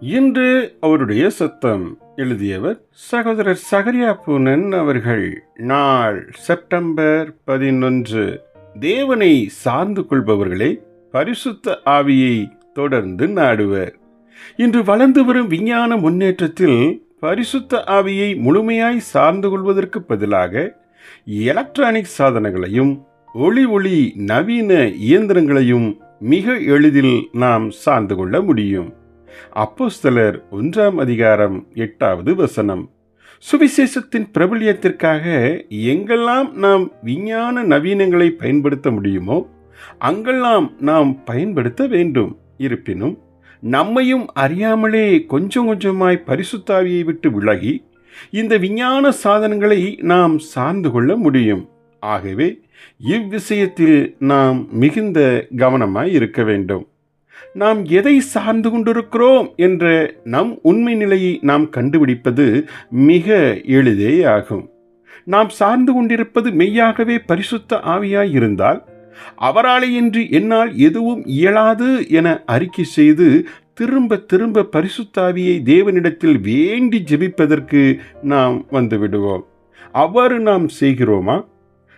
இன்று அவருடைய சத்தம் எழுதியவர் சகோதரர் சகரியா பூனன் அவர்கள். நாள் செப்டம்பர் பதினொன்று. தேவனை சார்ந்து கொள்பவர்களே பரிசுத்த ஆவியை தொடர்ந்து நாடுவர். இன்று வளர்ந்து வரும் விஞ்ஞான முன்னேற்றத்தில் பரிசுத்த ஆவியை முழுமையாய் சார்ந்து கொள்வதற்கு பதிலாக எலக்ட்ரானிக் சாதனங்களையும் ஒளி ஒளி நவீன இயந்திரங்களையும் மிக எளிதில் நாம் சார்ந்து கொள்ள முடியும். அப்போஸ்தலர் ஒன்றாம் அதிகாரம் எட்டாவது வசனம். சுவிசேஷத்தின் பிரபல்யத்திற்காக எங்கெல்லாம் நாம் விஞ்ஞான நவீனங்களை பயன்படுத்த முடியுமோ அங்கெல்லாம் நாம் பயன்படுத்த வேண்டும். இருப்பினும் நம்மையும் அறியாமலே கொஞ்சம் கொஞ்சமாய் பரிசுத்தாவியை விட்டு விலகி இந்த விஞ்ஞான சாதனங்களை நாம் சார்ந்து கொள்ள முடியும். ஆகவே இவ்விஷயத்தில் நாம் மிகுந்த கவனமாய் இருக்க வேண்டும். நாம் எதை சார்ந்து கொண்டிருக்கிறோம் என்ற நம் உண்மை நிலையை நாம் கண்டுபிடிப்பது மிக எளிதே ஆகும். நாம் சார்ந்து கொண்டிருப்பது மெய்யாகவே பரிசுத்த ஆவியாய் இருந்தால் அவராலேயின்றி என்னால் எதுவும் இயலாது என அறிக்கை செய்து திரும்ப திரும்ப பரிசுத்தாவியை தேவனிடத்தில் வேண்டி ஜெபிப்பதற்கு நாம் வந்துவிடுவோம். அவ்வாறு நாம் செய்கிறோமா?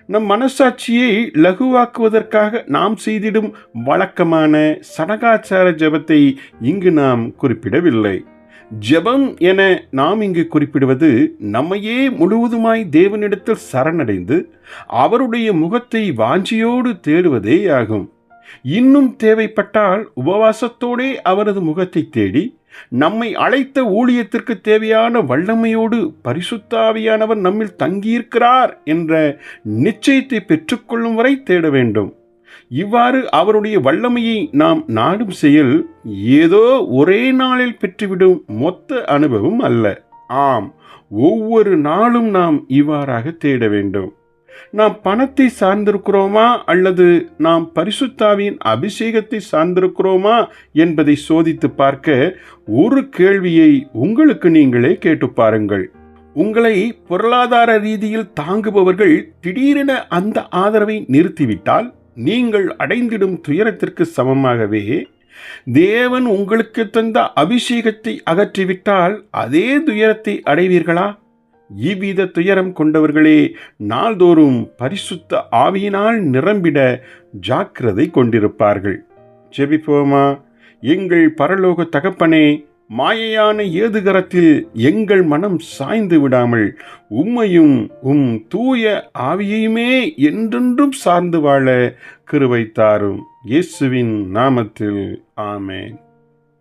நம் மனசாட்சியை லகுவாக்குவதற்காக நாம் செய்திடும் வழக்கமான சடகாச்சார ஜெபத்தை இங்கு நாம் குறிப்பிடவில்லை. ஜெபம் என நாம் இங்கு குறிப்பிடுவது நம்மையே முழுவதுமாய் தேவனிடத்தில் சரணடைந்து அவருடைய முகத்தை வாஞ்சியோடு தேடுவதே ஆகும் இன்னும் தேவைப்பட்டால் உபவாசத்தோடே அவரது முகத்தை தேடி நம்மை அழைத்த ஊழியத்திற்கு தேவையான வல்லமையோடு பரிசுத்தாவியானவர் நம்மில் தங்கியிருக்கிறார் என்ற நிச்சயத்தை பெற்றுக்கொள்ளும் வரை தேட வேண்டும். இவ்வாறு அவருடைய வல்லமையை நாம் நாடும் செயல் ஏதோ ஒரே நாளில் பெற்றுவிடும் மொத்த அனுபவம் அல்ல. ஆம் ஒவ்வொரு நாளும் நாம் இவ்வாறாக தேட வேண்டும். நாம் பணத்தை சார்ந்திருக்கிறோமா அல்லது நாம் பரிசுத்தாவின் அபிஷேகத்தை சார்ந்திருக்கிறோமா என்பதை சோதித்து பார்க்க ஒரு கேள்வியை உங்களுக்கு நீங்களே கேட்டு பாருங்கள். உங்களை பொருளாதார ரீதியில் தாங்குபவர்கள் திடீரென அந்த ஆதரவை நிறுத்திவிட்டால் நீங்கள் அடைந்திடும் துயரத்திற்கு சமமாகவே தேவன் உங்களுக்கு தந்த அபிஷேகத்தை அகற்றிவிட்டால் அதே துயரத்தை அடைவீர்களா? இவ்வித துயரம் கொண்டவர்களே நாள்தோறும் பரிசுத்த ஆவியினால் நிரம்பிட ஜாக்கிரதை கொண்டிருப்பார்கள். ஜெபிப்போமா? எங்கள் பரலோக தகப்பனே மாயையான ஏதுகரத்தில் எங்கள் மனம் சாய்ந்து விடாமல் உம்மையும் உம் தூய ஆவியையுமே என்றென்றும் சார்ந்து வாழ கிருபை தாரும். இயேசுவின் நாமத்தில் ஆமேன்.